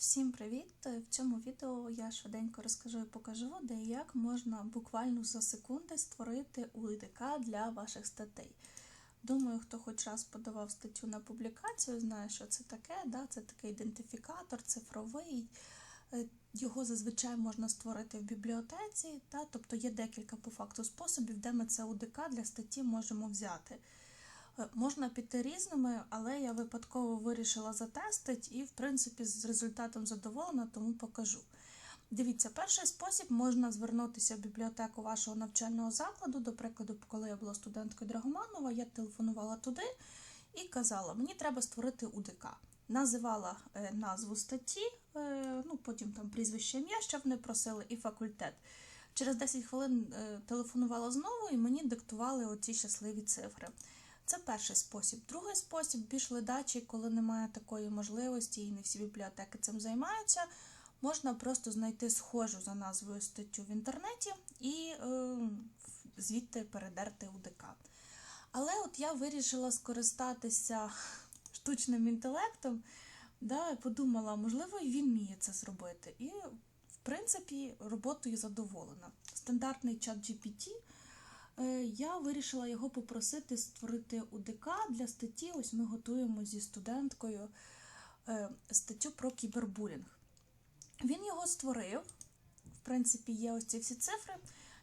Всім привіт! В цьому відео я швиденько розкажу і покажу, де і як можна буквально за секунди створити УДК для ваших статей. Думаю, хто хоч раз подавав статтю на публікацію, знає, що це таке. Да? Це такий ідентифікатор, цифровий. Е, Його зазвичай можна створити в бібліотеці, та? тобто є декілька по факту способів, де ми це УДК для статті можемо взяти. Е, Можна піти різними, але я випадково вирішила затестити і, в принципі, з результатом задоволена, тому покажу. Дивіться, перший спосіб можна звернутися в бібліотеку вашого навчального закладу. До прикладу, коли я була студенткою Драгоманова, я телефонувала туди і казала, мені треба створити УДК. Називала е, назву статті, е, ну потім там прізвище ім'я, що вони просили, і факультет. Через 10 хвилин телефонувала знову, і мені диктували оці щасливі цифри. Це перший спосіб. Другий спосіб більш ледачий, коли немає такої можливості і не всі бібліотеки цим займаються. Можна просто знайти схожу за назвою статтю в інтернеті і е, звідти передерти УДК. Але от я вирішила скористатися штучним інтелектом, да, подумала, можливо, він вміє це зробити. І, в принципі, роботою задоволена. Стандартний чат GPT я вирішила його попросити створити УДК для статті. Ось ми готуємо зі студенткою е, статтю про кібербулінг. Він його створив. В принципі, є ось ці всі цифри.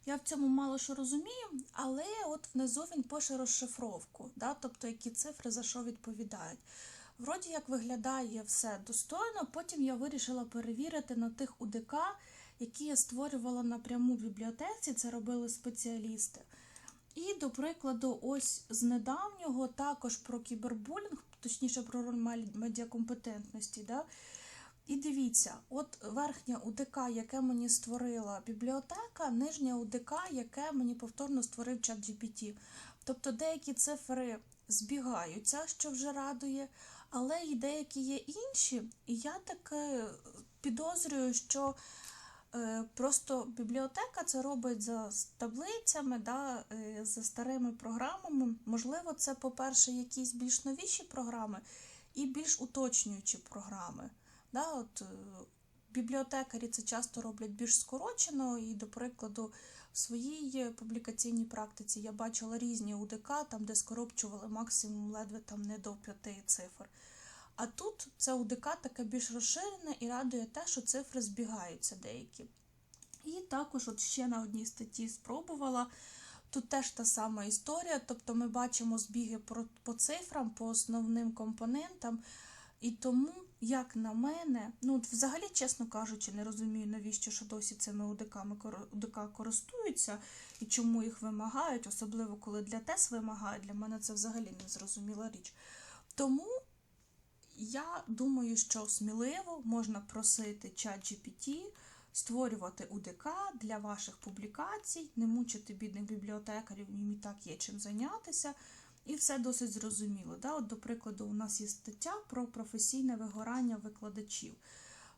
Я в цьому мало що розумію, але от внизу він пише розшифровку, да? тобто які цифри за що відповідають. Вроді як виглядає все достойно, потім я вирішила перевірити на тих УДК, які я створювала напряму в бібліотеці, це робили спеціалісти. І, до прикладу, ось з недавнього також про кібербулінг, точніше про роль медіакомпетентності. Да? І дивіться, от верхня УДК, яке мені створила бібліотека, нижня УДК, яке мені повторно створив чат GPT. Тобто деякі цифри збігаються, що вже радує, але і деякі є інші. І я так підозрюю, що просто бібліотека це робить за таблицями, да, е, за старими програмами. Можливо, це, по-перше, якісь більш новіші програми і більш уточнюючі програми. Да, от, е, Бібліотекарі це часто роблять більш скорочено, і, до прикладу, в своїй публікаційній практиці я бачила різні УДК, там, де скоропчували максимум ледве там не до п'яти цифр. А тут це УДК таке більш розширене і радує те, що цифри збігаються деякі. І також от ще на одній статті спробувала. Тут теж та сама історія, тобто ми бачимо збіги по цифрам, по основним компонентам. І тому, як на мене, ну от взагалі, чесно кажучи, не розумію, навіщо що досі цими УДКами УДК користуються і чому їх вимагають, особливо коли для ТЕС вимагають. Для мене це взагалі не зрозуміла річ. Тому я думаю, що сміливо можна просити чат GPT створювати УДК для ваших публікацій, не мучити бідних бібліотекарів, їм і так є чим зайнятися. І все досить зрозуміло. Да? От, До прикладу, у нас є стаття про професійне вигорання викладачів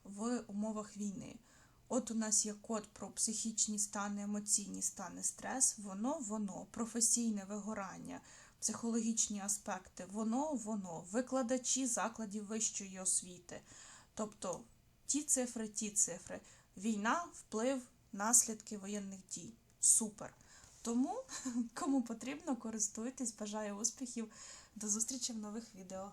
в умовах війни. От у нас є код про психічні стани, емоційні стани, стрес, воно, воно, професійне вигорання психологічні аспекти, воно, воно, викладачі закладів вищої освіти. Тобто ті цифри, ті цифри. Війна, вплив, наслідки воєнних дій. Супер. Тому, кому потрібно, користуйтесь, бажаю успіхів. До зустрічі в нових відео.